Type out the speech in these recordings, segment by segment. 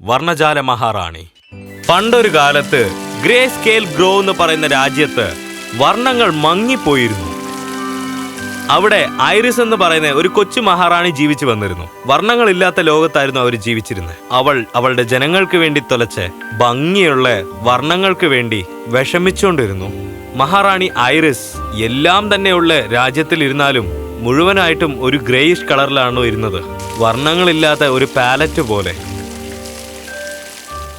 വർണജാല മഹാറാണി. പണ്ടൊരു കാലത്ത് grey scale grow എന്ന് പറയുന്ന രാജ്യത്ത് വർണങ്ങൾ മങ്ങിപ്പോയിരുന്നു. അവിടെ ഐറിസ് എന്ന് പറയുന്ന ഒരു കൊച്ചു മഹാറാണി ജീവിച്ചു വന്നിരുന്നു. വർണങ്ങളില്ലാത്ത ലോകത്തായിരുന്നു അവർ ജീവിച്ചിരുന്നത്. അവൾ അവളുടെ ജനങ്ങൾക്ക് വേണ്ടി തുലച്ച് ഭംഗിയുള്ള വർണങ്ങൾക്ക് വേണ്ടി വിഷമിച്ചുകൊണ്ടിരുന്നു. മഹാറാണി ഐറിസ് എല്ലാം തന്നെയുള്ള രാജ്യത്തിൽ ഇരുന്നാലും മുഴുവനായിട്ടും ഒരു ഗ്രേയിഷ് കളറിലാണ് ഇരുന്നത് വർണങ്ങളില്ലാത്ത ഒരു പാലറ്റ് പോലെ.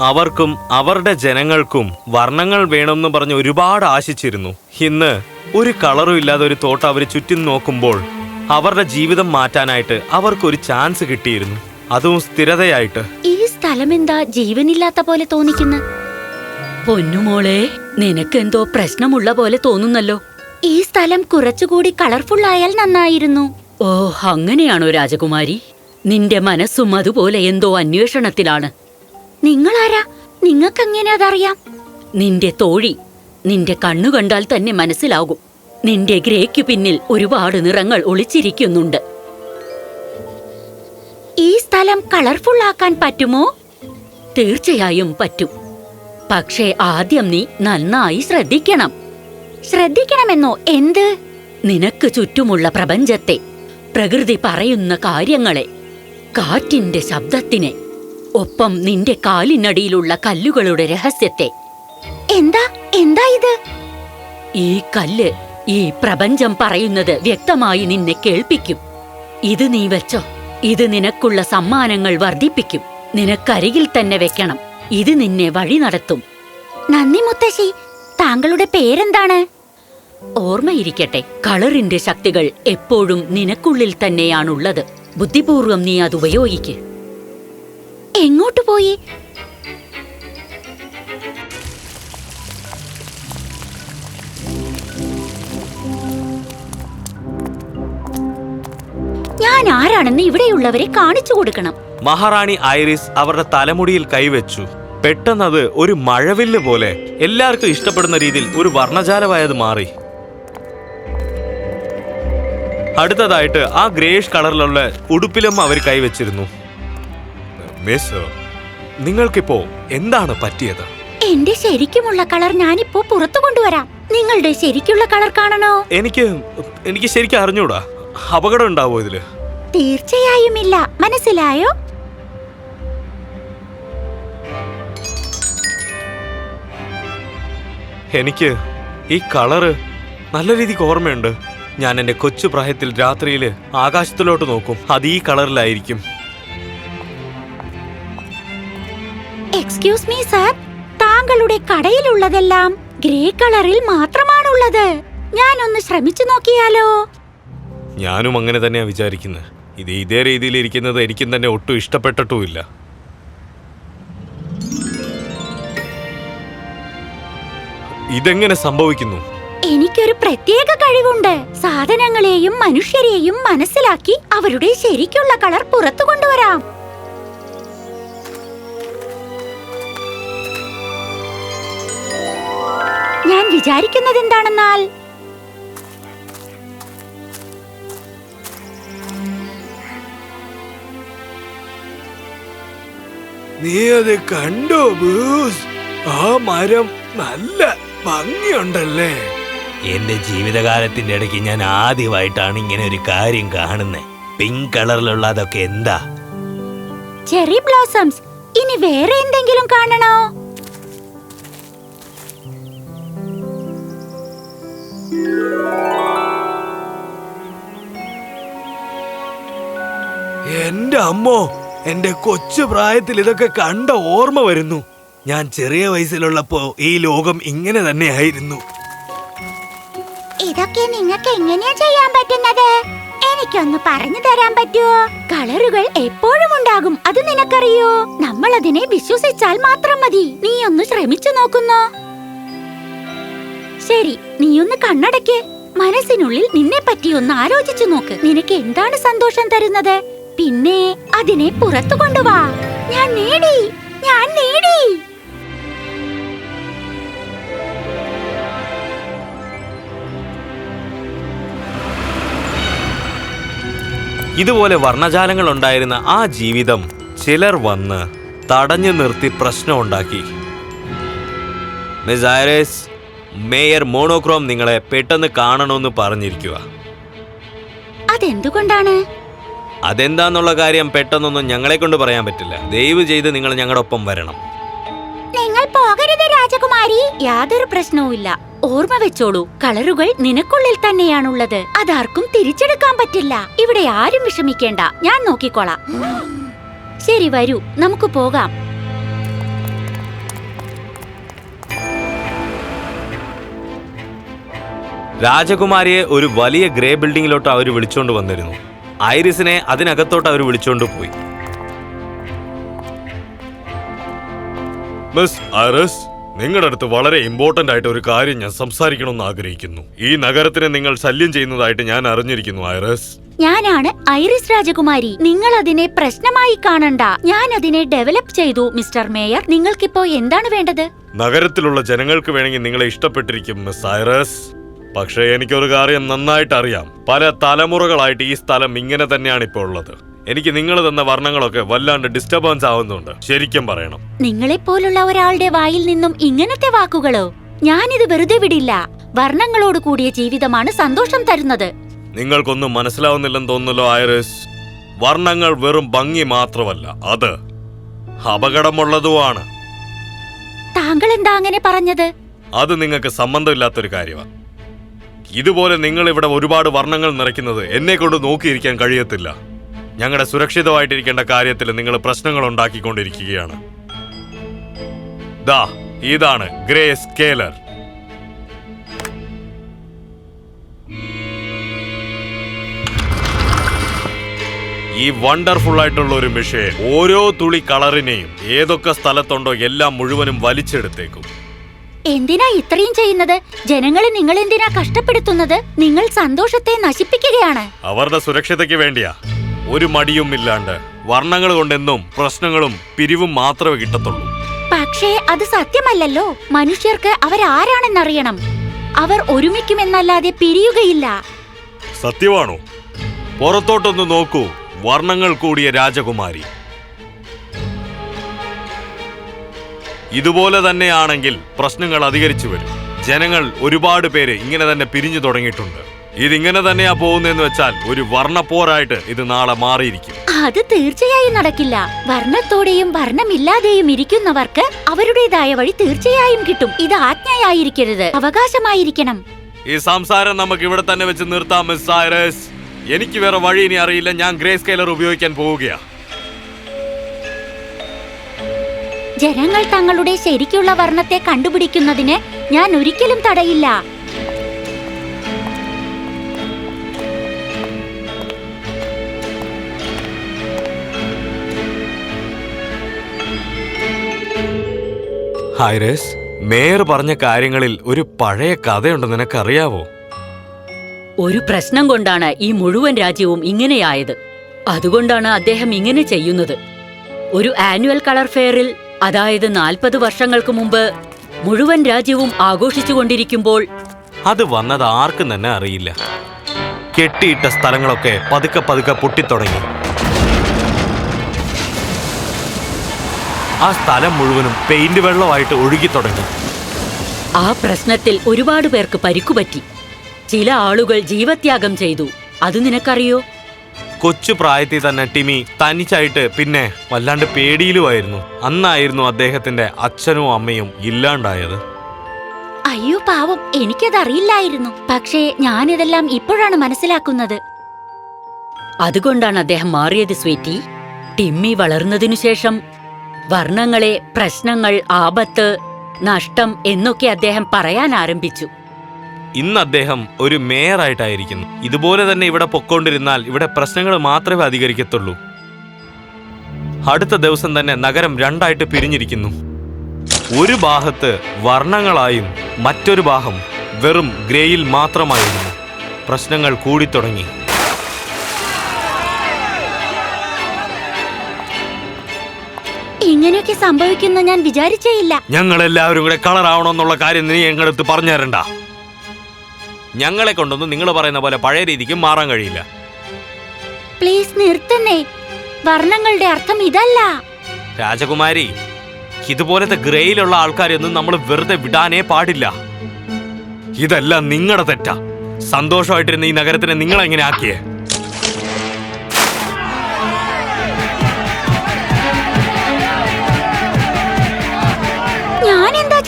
അവർക്കും അവരുടെ ജനങ്ങൾക്കും വർണങ്ങൾ വേണമെന്ന് പറഞ്ഞ് ഒരുപാട് ആശിച്ചിരുന്നു. ഇന്ന് ഒരു കളറും ഇല്ലാതെ ഒരു തോട്ടം അവർ ചുറ്റും നോക്കുമ്പോൾ അവരുടെ ജീവിതം മാറ്റാനായിട്ട് അവർക്കൊരു ചാൻസ് കിട്ടിയിരുന്നു. അതും സ്ഥിരതയായിട്ട്. ഈ സ്ഥലം എന്താ ജീവനില്ലാത്ത പോലെ തോന്നിക്കുന്ന? പൊന്നുമോളെ നിനക്കെന്തോ പ്രശ്നമുള്ള പോലെ തോന്നുന്നല്ലോ. ഈ സ്ഥലം കുറച്ചുകൂടി കളർഫുൾ ആയാൽ നന്നായിരുന്നു. ഓ അങ്ങനെയാണോ രാജകുമാരി? നിന്റെ മനസ്സും അതുപോലെ എന്തോ അന്വേഷണത്തിലാണ്. നിങ്ങളാരാ? നിങ്ങൾക്കെങ്ങനെ അതറിയാം? നിന്റെ തോഴി നിന്റെ കണ്ണു കണ്ടാൽ തന്നെ മനസ്സിലാകും. നിന്റെ ഗ്രേക്കു പിന്നിൽ ഒരുപാട് നിറങ്ങൾ ഒളിച്ചിരിക്കുന്നുണ്ട്. ഈ സ്ഥലം കളർഫുൾ ആക്കാൻ പറ്റുമോ? തീർച്ചയായും പറ്റും. പക്ഷേ ആദ്യം നീ നന്നായി ശ്രദ്ധിക്കണം. ശ്രദ്ധിക്കണമെന്നോ? എന്ത്? നിനക്ക് ചുറ്റുമുള്ള പ്രപഞ്ചത്തെ പ്രകൃതി പറയുന്ന കാര്യങ്ങളെ കാറ്റിന്റെ ശബ്ദത്തിനെ ഒപ്പം നിന്റെ കാലിനടിയിലുള്ള കല്ലുകളുടെ രഹസ്യത്തെ. എന്താ? എന്താ ഇത്? ഈ കല്ല് ഈ പ്രപഞ്ചം പറയുന്നത് വ്യക്തമായി നിന്നെ കേൾപ്പിക്കും. ഇത് നീ വെച്ചോ. ഇത് നിനക്കുള്ള സമ്മാനങ്ങൾ വർദ്ധിപ്പിക്കും. നിനക്കരികിൽ തന്നെ വെക്കണം. ഇത് നിന്നെ വഴി നടത്തും. നന്ദി മുത്തശ്ശി. താങ്കളുടെ പേരെന്താണ്? ഓർമ്മയിരിക്കട്ടെ കളറിന്റെ ശക്തികൾ എപ്പോഴും നിനക്കുള്ളിൽ തന്നെയാണുള്ളത്. ബുദ്ധിപൂർവം നീ അത് ഉപയോഗിക്ക്. എങ്ങോട്ട് പോയി? ഞാൻ ആരാണെന്ന് ഇവിടെയുള്ളവരെ കാണിച്ചു കൊടുക്കണം. മഹാറാണി ഐറിസ് അവരുടെ തലമുടിയിൽ കൈവച്ചു. പെട്ടെന്നത് ഒരു മഴവില്ല് പോലെ എല്ലാവർക്കും ഇഷ്ടപ്പെടുന്ന രീതിയിൽ ഒരു വർണജാലമായത് മാറി. അടുത്തതായിട്ട് ആ ഗ്രേഷ് കളറിലുള്ള ഉടുപ്പിലും അവർ കൈവച്ചിരുന്നു. മിസ് നിങ്ങൾക്കിപ്പോ എന്താണ് പറ്റിയത്? എന്റെ ശരിക്കുമുള്ള കളർ ഞാനിപ്പോ പുറത്തു കൊണ്ടുവരാം. നിങ്ങളുടെ ശരിക്കുള്ള കളർ കാണണോ? എനിക്ക് എനിക്ക് ശരിക്കും അറിഞ്ഞൂടാ. അപകടം ഉണ്ടാവോ ഇതിൽ? തീർച്ചയായും ഇല്ല. മനസ്സിലായോ? എനിക്ക് ഈ കളറ് നല്ല രീതിക്ക് ഓർമ്മയുണ്ട്. ഞാൻ എന്റെ കൊച്ചു പ്രായത്തിൽ രാത്രിയിൽ ആകാശത്തിലോട്ട് നോക്കും. അത് ഈ കളറിലായിരിക്കും. എക്സ്ക്യൂസ് മീ സർ താങ്കളുടെ കടയിലുള്ളതെല്ലാം ഗ്രേ കളറിൽ മാത്രമാണുള്ളത്. ഞാനൊന്ന് ശ്രമിച്ചു നോക്കിയാലോ? ഞാനും അങ്ങനെ തന്നെയാ വിചാരിക്കുന്നത് ഇത് ഇതേ രീതിയിൽ ഇരിക്കുന്നത് എനിക്കും തന്നെ ഒട്ടും ഇഷ്ടപ്പെട്ടിട്ടുമില്ല. ഇതെങ്ങനെ സംഭവിക്കുന്നു? എനിക്കൊരു പ്രത്യേക കഴിവുണ്ട്. സാധനങ്ങളെയും മനുഷ്യരെയും മനസ്സിലാക്കി അവരുടെ ശരിക്കുള്ള കളർ പുറത്തു കൊണ്ടുവരാം. ഞാൻ വിചാരിക്കുന്നത് എന്താണെന്നാൽ നീ അത് കണ്ടോ ബ്രൂസ് ആ മരം നല്ല ഭംഗിയുണ്ടല്ലേ? എന്റെ ജീവിതകാലത്തിന്റെ ഇടയ്ക്ക് ഞാൻ ആദ്യമായിട്ടാണ് ഇങ്ങനെ ഒരു കാര്യം കാണുന്നത് പിങ്ക് കളറിലുള്ള അതൊക്കെ എന്താ? ചെറി ബ്ലോസംസ് ഇനി വേറെ എന്തെങ്കിലും കാണണോ? എന്റെ അമ്മോ എന്റെ കൊച്ചു പ്രായത്തിൽ ഇതൊക്കെ കണ്ട ഓർമ്മ വരുന്നു. ഞാൻ ചെറിയ വയസ്സിലുള്ളപ്പോ ഈ ലോകം ഇങ്ങനെ തന്നെയായിരുന്നു ഇതൊക്കെ നിങ്ങൾക്ക് എങ്ങനെയാ ചെയ്യാൻ പറ്റുന്നത്? എനിക്കൊന്ന് പറഞ്ഞു തരാൻ പറ്റുമോ കളറുകൾ എപ്പോഴും ഉണ്ടാകും അത് നിനക്കറിയോ? നമ്മൾ അതിനെ വിശ്വസിച്ചാൽ മാത്രം മതി. നീ ഒന്ന് ശ്രമിച്ചു നോക്കുന്നോ. ശരി നീ ഒന്ന് കണ്ണടയ്ക്ക് മനസ്സിനുള്ളിൽ നിന്നെ പറ്റി ഒന്ന് ആലോചിച്ചു നോക്ക്. നിനക്ക് എന്താണ് സന്തോഷം തരുന്നത്? പിന്നെ അതിനെ പുറത്തു കൊണ്ടുവാ. ഞാൻ നേടി ഞാൻ നേടി. ഇതുപോലെ വർണജാലങ്ങൾ ഉണ്ടായിരുന്ന ആ ജീവിതം ചിലർ വന്ന് തടഞ്ഞു നിർത്തി പ്രശ്നമുണ്ടാക്കി. മിസ് ഐറിസ് മേയർ മോണോക്രോം നിങ്ങളെ പെട്ടെന്ന് കാണണമെന്ന് പറഞ്ഞിരിക്കുക. അതെന്തുകൊണ്ടാണ്? അതെന്താന്നുള്ള കാര്യം പെട്ടെന്നൊന്നും ഞങ്ങളെ കൊണ്ട് പറയാൻ പറ്റില്ല. ദയവ് ചെയ്ത് നിങ്ങൾ ഞങ്ങളുടെ ഒപ്പം വരണം. നിങ്ങൾ പോകരുത് രാജകുമാരി. യാതൊരു പ്രശ്നവുമില്ല. ഓർമ്മ വെച്ചോളൂ കളറുകൾ നിനക്കുള്ളിൽ തന്നെയാണുള്ളത്. അതാർക്കും തിരിച്ചെടുക്കാൻ പറ്റില്ല. ഇവിടെ ആരും വിഷമിക്കേണ്ട. ഞാൻ നോക്കിക്കോളാം. ശരി വരൂ. നമുക്ക് പോകാം. രാജകുമാരിയെ ഒരു വലിയ ഗ്രേ ബിൽഡിങ്ങിലോട്ട് അവർ വിളിച്ചോണ്ട് വന്നിരുന്നു. ഐറിസിനെ അതിനകത്തോട്ട് അവർ വിളിച്ചോണ്ട് പോയി. മിസ് ഐറിസ് നിങ്ങളുടെ അടുത്ത് വളരെ ഇമ്പോർട്ടന്റ് ആയിട്ട് ഒരു കാര്യം ഞാൻ സംസാരിക്കണമെന്ന് ആഗ്രഹിക്കുന്നു. ഈ നഗരത്തിനെ നിങ്ങൾ ശല്യം ചെയ്യുന്നതായിട്ട് ഞാൻ അറിഞ്ഞിരിക്കുന്നു ഐറസ്. ഞാനാണ് ഐറിസ് രാജകുമാരി. നിങ്ങൾ അതിനെ പ്രശ്നമായി കാണണ്ട. ഞാൻ അതിനെ ഡെവലപ്പ് ചെയ്തു മിസ്റ്റർ മേയർ. നിങ്ങൾക്കിപ്പോ എന്താണ് വേണ്ടത്? നഗരത്തിലുള്ള ജനങ്ങൾക്ക് വേണമെങ്കിൽ നിങ്ങളെ ഇഷ്ടപ്പെട്ടിരിക്കും മിസ് ഐറസ്. പക്ഷേ എനിക്കൊരു കാര്യം നന്നായിട്ട് അറിയാം പല തലമുറകളായിട്ട് ഈ സ്ഥലം ഇങ്ങനെ തന്നെയാണ് ഇപ്പോൾ ഉള്ളത്. എനിക്ക് നിങ്ങൾ തന്ന വർണങ്ങളൊക്കെ വല്ലാണ്ട് ഡിസ്റ്റർബൻസ് ആവുന്നുണ്ട്. ശരിക്കും പറയണം. നിങ്ങളെ പോലുള്ള ഒരാളുടെ വായിൽ നിന്നും ഇങ്ങനത്തെ വാക്കുകളോ? ഞാനിത് വെറുതെ വിടില്ല. വർണങ്ങളോട് കൂടിയ ജീവിതമാണ് സന്തോഷം തരുന്നത്. നിങ്ങൾക്കൊന്നും മനസ്സിലാവുന്നില്ലെന്ന് തോന്നുന്നല്ലോ ഐറിസ്. വർണങ്ങൾ വെറും ഭംഗി മാത്രമല്ല അത് അപകടമുള്ളതുമാണ്. താങ്കൾ എന്താ അങ്ങനെ പറഞ്ഞത്? അത് നിങ്ങൾക്ക് സംബന്ധമില്ലാത്തൊരു കാര്യമാണ്. ഇതുപോലെ നിങ്ങൾ ഇവിടെ ഒരുപാട് വർണങ്ങൾ നിറയ്ക്കുന്നത് എന്നെ കൊണ്ട് നോക്കിയിരിക്കാൻ കഴിയത്തില്ല. ഞങ്ങളുടെ സുരക്ഷിതമായിട്ടിരിക്കേണ്ട കാര്യത്തിൽ നിങ്ങൾ പ്രശ്നങ്ങൾ ഉണ്ടാക്കിക്കൊണ്ടിരിക്കുകയാണ്. ദാ ഇതാണ് ഗ്രേ സ്കേലർ. ഈ വണ്ടർഫുൾ ആയിട്ടുള്ള ഒരു മെഷീൻ ഓരോ തുളി കളറിനെയും ഏതൊക്കെ സ്ഥലത്തുണ്ടോ എല്ലാം മുഴുവനും വലിച്ചെടുത്തേക്കും. എന്തിനാ ഇത്രയും ചെയ്യുന്നത്? ജനങ്ങളെ നിങ്ങൾ എന്തിനാ കഷ്ടപ്പെടുത്തുന്നത്? നിങ്ങൾ സന്തോഷത്തെ നശിപ്പിക്കുകയാണ്. അവരുടെ സുരക്ഷതയ്ക്ക് വേണ്ടിയാ. ഒരു മടിയും ഇല്ലാണ്ട് വർണങ്ങൾ കൊണ്ടെന്നും പ്രശ്നങ്ങളും പിരിവും മാത്രമേ കിട്ടത്തുള്ളൂ. പക്ഷേ അത് സത്യമല്ലല്ലോ. മനുഷ്യർക്ക് അവരാരാണെന്നറിയണം. അവർ ഒരുമിക്കുമെന്നല്ലാതെ പിരിയുകയില്ല. സത്യമാണോ? പുറത്തോട്ടൊന്ന് നോക്കൂ വർണങ്ങൾ കൂടിയ രാജകുമാരി. ഇതുപോലെ തന്നെയാണെങ്കിൽ പ്രശ്നങ്ങൾ അധികരിച്ചു വരും. ജനങ്ങൾ ഒരുപാട് പേര് ഇങ്ങനെ തന്നെ പിരിഞ്ഞു തുടങ്ങിയിട്ടുണ്ട്. ഇതിങ്ങനെ തന്നെയാ പോകുന്നതെന്ന് വെച്ചാൽ ഒരു വർണപ്പോരായിട്ട് ഇത് നാളെ മാറിയിരിക്കും. അത് തീർച്ചയായും നടക്കില്ല. വർണത്തോടെയും വർണമില്ലാതെയും ഇരിക്കുന്നവർക്ക് അവരുടേതായ വഴി തീർച്ചയായും കിട്ടും. ഇത് ആജ്ഞയായിരിക്കരുത്. അവകാശമായിരിക്കണം. ഈ സംസാരം നമുക്ക് ഇവിടെ തന്നെ വെച്ച് നിർത്താം മിസ് ഐറസ് എനിക്ക് വേറെ വഴി ഇനി അറിയില്ല. ഞാൻ ഗ്രേ സ്കെയിലർ ഉപയോഗിക്കാൻ പോവുകയാ. ജനങ്ങൾ തങ്ങളുടെ ശരിക്കുള്ള വർണത്തെ കണ്ടുപിടിക്കുന്നതിന് ഞാൻ ഒരിക്കലും തടയില്ല. ഐറിസ് മേയർ പറഞ്ഞ കാര്യങ്ങളിൽ ഒരു പഴയ കഥയുണ്ട് നിനക്കറിയാവോ? ഒരു പ്രശ്നം കൊണ്ടാണ് ഈ മുഴുവൻ രാജ്യവും ഇങ്ങനെയായത്. അതുകൊണ്ടാണ് അദ്ദേഹം ഇങ്ങനെ ചെയ്യുന്നത്. ഒരു ആനുവൽ കളർ ഫെയറിൽ അതായത് നാൽപ്പത് വർഷങ്ങൾക്ക് മുമ്പ് മുഴുവൻ രാജ്യവും ആഘോഷിച്ചുകൊണ്ടിരിക്കുമ്പോൾ അത് വന്നത് ആർക്കും തന്നെ അറിയില്ല. കെട്ടിയിട്ട സ്ഥലങ്ങളൊക്കെ പതുക്കെ പതുക്കെ പൊട്ടിത്തുടങ്ങി. ആ സ്ഥലം മുഴുവനും പെയിന്റ് വെള്ളമായിട്ട് ഒഴുകി തുടങ്ങി. ആ പ്രശ്നത്തിൽ ഒരുപാട് പേർക്ക് പരിക്കുപറ്റി. ചില ആളുകൾ ജീവത്യാഗം ചെയ്തു. അത് നിനക്കറിയോ? കൊച്ചു പ്രായത്തിൽ തന്നെ ടിമി തനിച്ചായിട്ട് പിന്നെ വല്ലാണ്ട് പേടിയിലുമായിരുന്നു. അന്നായിരുന്നു അദ്ദേഹത്തിന്റെ അച്ഛനും അമ്മയും ഇല്ലാണ്ടായത്. അയ്യോ പാവം എനിക്കതറിയില്ലായിരുന്നു. പക്ഷേ ഞാനിതെല്ലാം ഇപ്പോഴാണ് മനസ്സിലാക്കുന്നത്. അതുകൊണ്ടാണ് അദ്ദേഹം മാറിയത് സ്വീറ്റി. ടിമ്മി വളർന്നതിനു ശേഷം വർണങ്ങളെ പ്രശ്നങ്ങൾ ആപത്ത് നഷ്ടം എന്നൊക്കെ അദ്ദേഹം പറയാൻ ആരംഭിച്ചു. ഇന്ന് അദ്ദേഹം ഒരു മേയറായിട്ടായിരിക്കുന്നു. ഇതുപോലെ തന്നെ ഇവിടെ പൊക്കോണ്ടിരുന്നാൽ ഇവിടെ പ്രശ്നങ്ങൾ മാത്രമേ അധികരിക്കത്തുള്ളൂ. അടുത്ത ദിവസം തന്നെ നഗരം രണ്ടായിട്ട് പിരിഞ്ഞിരിക്കുന്നു. ഒരു ഭാഗത്ത് വർണങ്ങളായും മറ്റൊരു ഭാഗം വെറും ഗ്രേയിൽ മാത്രമായിരുന്നു. പ്രശ്നങ്ങൾ കൂടിത്തുടങ്ങി. ഇങ്ങനെയൊക്കെ സംഭവിക്കുന്ന ഞാൻ വിചാരിച്ചേയില്ല. ഞങ്ങൾ എല്ലാവരും കൂടെ കളർ ആവണമെന്നുള്ള കാര്യം നീ ഞങ്ങളടുത്ത് പറഞ്ഞു തരണ്ട ഞങ്ങളെ കൊണ്ടൊന്നും നിങ്ങൾ പറയുന്ന പോലെ പഴയ രീതിക്ക് മാറാൻ കഴിയില്ല. പ്ലീസ് നിർത്തുന്നേ വർണങ്ങളുടെ അർത്ഥം ഇതല്ല. രാജകുമാരി ഇതുപോലത്തെ ഗ്രേയിലുള്ള ആൾക്കാരെയൊന്നും നമ്മൾ വെറുതെ വിടാനേ പാടില്ല. ഇതെല്ലാം നിങ്ങളുടെ തെറ്റാ. സന്തോഷമായിട്ടിരുന്ന ഈ നഗരത്തിനെ നിങ്ങൾ എങ്ങനെ ആക്കിയേ?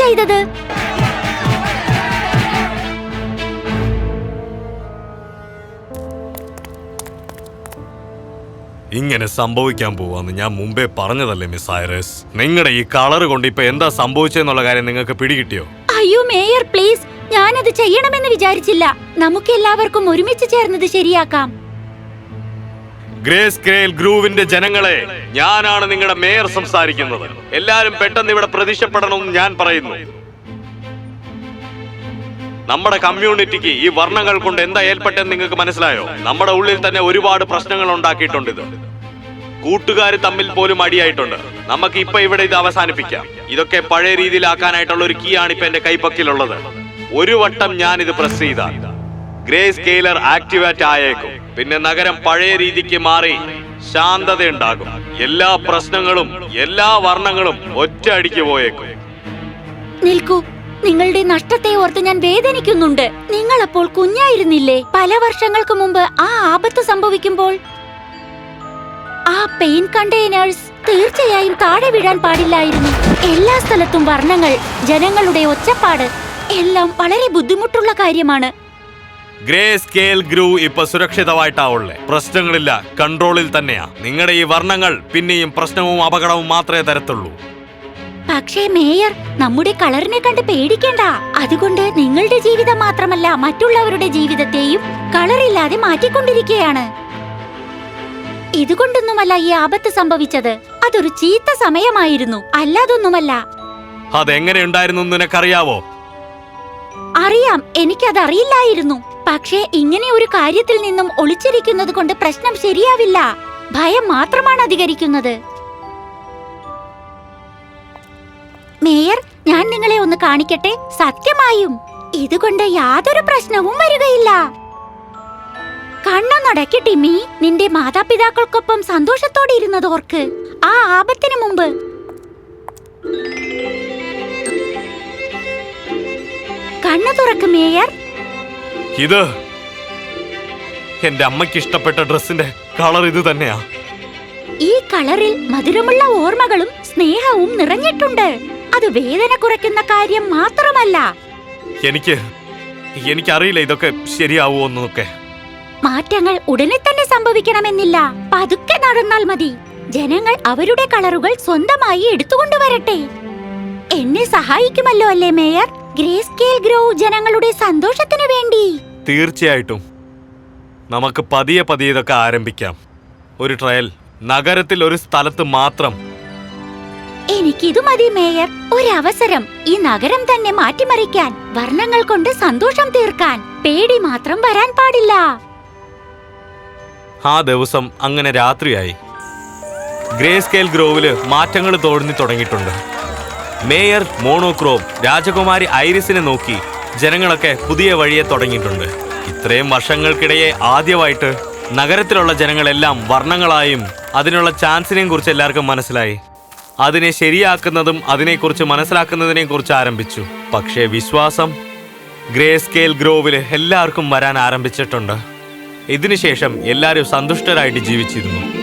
ചെയ്തത്? ഇങ്ങനെ സംഭവിക്കാൻ പോവാന്ന് ഞാൻ മുമ്പേ പറഞ്ഞതല്ലേ മിസ് ഐറസ്? നിങ്ങളുടെ ഈ കളർ കൊണ്ട് ഇപ്പൊ എന്താ സംഭവിച്ചെന്നുള്ള കാര്യം നിങ്ങൾക്ക് പിടികിട്ടിയോ? അയ്യോ മേയർ പ്ലീസ്. ഞാനത് ചെയ്യണമെന്ന് വിചാരിച്ചില്ല. നമുക്ക് എല്ലാവർക്കും ഒരുമിച്ച് ചേർന്നത് ശരിയാക്കാം. ഗ്രേസ് ക്രേൽ ഗ്രൂവിന്റെ ജനങ്ങളെ ഞാനാണ് നിങ്ങളുടെ മേയർ സംസാരിക്കുന്നത്. എല്ലാരും പെട്ടെന്ന് ഇവിടെ പ്രതീക്ഷപ്പെടണമെന്ന് ഞാൻ പറയുന്നു. നമ്മുടെ കമ്മ്യൂണിറ്റിക്ക് ഈ വർണങ്ങൾ കൊണ്ട് എന്താ ഏൽപ്പെട്ടെന്ന് നിങ്ങൾക്ക് മനസ്സിലായോ? നമ്മുടെ ഉള്ളിൽ തന്നെ ഒരുപാട് പ്രശ്നങ്ങൾ ഉണ്ടാക്കിയിട്ടുണ്ട് ഇത്. കൂട്ടുകാർ തമ്മിൽ പോലും അടിയായിട്ടുണ്ട് നമുക്ക് ഇപ്പൊ ഇവിടെ ഇത് അവസാനിപ്പിക്കാം. ഇതൊക്കെ പഴയ രീതിയിലാക്കാനായിട്ടുള്ള ഒരു കീ ആണ് ഇപ്പൊ എന്റെ കൈപ്പക്കിലുള്ളത്. ഒരു വട്ടം ഞാൻ ഇത് പ്രസ് ചെയ്താൽ ഗ്രേ സ്കെയിലർ ആക്ടിവേറ്റ് ആയേക്കും. പിന്നെ നഗരം പഴയ രീതിക്ക് മാറി ശാന്തതയുണ്ടാകും. എല്ലാ പ്രശ്നങ്ങളും എല്ലാ വർണങ്ങളും ഒറ്റ അടിക്ക് പോയേക്കും. നിൽക്കൂ. നിങ്ങളുടെ നഷ്ടത്തെ ഓർത്ത് ഞാൻ വേദനിക്കുന്നുണ്ട്. നിങ്ങൾ അപ്പോൾ കുഞ്ഞായിരുന്നില്ലേ? പല വർഷങ്ങൾക്ക് മുമ്പ് ആ ആപത്ത് സംഭവിക്കുമ്പോൾ ആ പെയിൻ കണ്ടെയ്നേഴ്സ് തീർച്ചയായും താഴെ വീഴാൻ പാടില്ലായിരുന്നു. എല്ലാ സ്ഥലത്തും വർണങ്ങൾ ജനങ്ങളുടെ ഒച്ചപ്പാട് എല്ലാം വളരെ ബുദ്ധിമുട്ടുള്ള കാര്യമാണ്. ഗ്രേ സ്കെയിൽ ഗ്രൂ ഇപ്പൊ സുരക്ഷിതമായിട്ടാ ഉള്ളേ പ്രശ്നങ്ങളില്ല കൺട്രോളിൽ തന്നെയാ. നിങ്ങളുടെ ഈ വർണങ്ങൾ പിന്നെയും പ്രശ്നവും അപകടവും മാത്രമേ തരത്തുള്ളൂ. പക്ഷേ മേയർ നമ്മുടെ കളറിനെ കണ്ട് പേടിക്കണ്ട. അതുകൊണ്ട് നിങ്ങളുടെ ജീവിതം മാത്രമല്ല മറ്റുള്ളവരുടെ ജീവിതത്തെയും കളറില്ലാതെ മാറ്റിക്കൊണ്ടിരിക്കുകയാണ്. ഇതുകൊണ്ടൊന്നുമല്ല ഈ ആപത്ത് സംഭവിച്ചത്. അതൊരു ചീത്ത സമയമായിരുന്നു. അല്ലാതൊന്നുമല്ല. അതെങ്ങനെ ഉണ്ടായിരുന്നു എന്ന് നിനക്കറിയാവോ? അറിയാം എനിക്കതറിയില്ലായിരുന്നു. പക്ഷേ ഇങ്ങനെ ഒരു കാര്യത്തിൽ നിന്നും ഒളിച്ചിരിക്കുന്നത് കൊണ്ട് പ്രശ്നം ശരിയാവില്ല. ഭയം മാത്രമാണ് അധികരിക്കുന്നത്. മേയർ ഞാൻ നിങ്ങളെ ഒന്ന് കാണിക്കട്ടെ? സത്യമായും. ഇതുകൊണ്ട് യാതൊരു പ്രശ്നവും വരികയില്ല. കണ്ണൊന്നടക്കി ടിമ്മി. നിന്റെ മാതാപിതാക്കൾക്കൊപ്പം സന്തോഷത്തോടെ ഇരുന്നത് ഓർക്ക്. ആ ആപത്തിന് മുമ്പ്. കണ്ണു തുറക്ക് മേയർ. ഇത് എന്റെ അമ്മയ്ക്ക് ഇഷ്ടപ്പെട്ട ഡ്രസ്സിന്റെ കളർ ഇത് തന്നെയാ. ഈ കളറിൽ മധുരമുള്ള ഓർമ്മകളും സ്നേഹവും നിറഞ്ഞിട്ടുണ്ട്. അത് വേദന കുറയ്ക്കുന്ന കാര്യം മാത്രമല്ല. എനിക്ക് എനിക്കറിയില്ല ഇതൊക്കെ ശരിയാവുമോ എന്നൊക്കെ. മാറ്റങ്ങൾ ഉടനെ തന്നെ സംഭവിക്കണമെന്നില്ല. പതുക്കെ നടന്നാൽ മതി. ജനങ്ങൾ അവരുടെ കളറുകൾ സ്വന്തമായി എടുത്തുകൊണ്ടുവരട്ടെ എന്നെ സഹായിക്കുമല്ലോ അല്ലേ മേയർ? ഗ്രേ സ്കെയിൽ ഗ്രോ ജനങ്ങളുടെ സന്തോഷത്തിന് വേണ്ടി. തീർച്ചയായിട്ടും. നമുക്ക് പതിയെ പതിയെ ഇതൊക്കെ ആരംഭിക്കാം. ഒരു ട്രയൽ. നഗരത്തിൽ ഒരു സ്ഥലത്ത് മാത്രം. എനിക്കിത് മതി മേയർ. ഒരവസരം. ഈ നഗരം തന്നെ മാറ്റിമറിക്കാൻ വർണങ്ങൾ കൊണ്ട് സന്തോഷം തീർക്കാൻ. പേടി മാത്രം വരാൻ പാടില്ല. ആ ദിവസം അങ്ങനെ രാത്രിയായി. ഗ്രേ സ്കെയിൽ ഗ്രോവിൽ മാറ്റങ്ങൾ തോന്നി തുടങ്ങിയിട്ടുണ്ട്. മേയർ മോണോക്രോം രാജകുമാരി ഐറിസിനെ നോക്കി ജനങ്ങളൊക്കെ പുതിയ വഴിയെ തുടങ്ങിയിട്ടുണ്ട്. ഇത്രയും വർഷങ്ങൾക്കിടയെ ആദ്യമായിട്ട് നഗരത്തിലുള്ള ജനങ്ങളെല്ലാം വർണങ്ങളായും അതിനുള്ള ചാൻസിനെയും കുറിച്ച് എല്ലാവർക്കും മനസ്സിലായി. അതിനെ ശരിയാക്കുന്നതും അതിനെക്കുറിച്ച് മനസ്സിലാക്കുന്നതിനെയും കുറിച്ച് ആരംഭിച്ചു. പക്ഷേ വിശ്വാസം ഗ്രേ സ്കെയിൽ ഗ്രോവിൽ എല്ലാവർക്കും വരാൻ ആരംഭിച്ചിട്ടുണ്ട്. ഇതിനുശേഷം എല്ലാവരും സന്തുഷ്ടരായിട്ട് ജീവിച്ചിരുന്നു.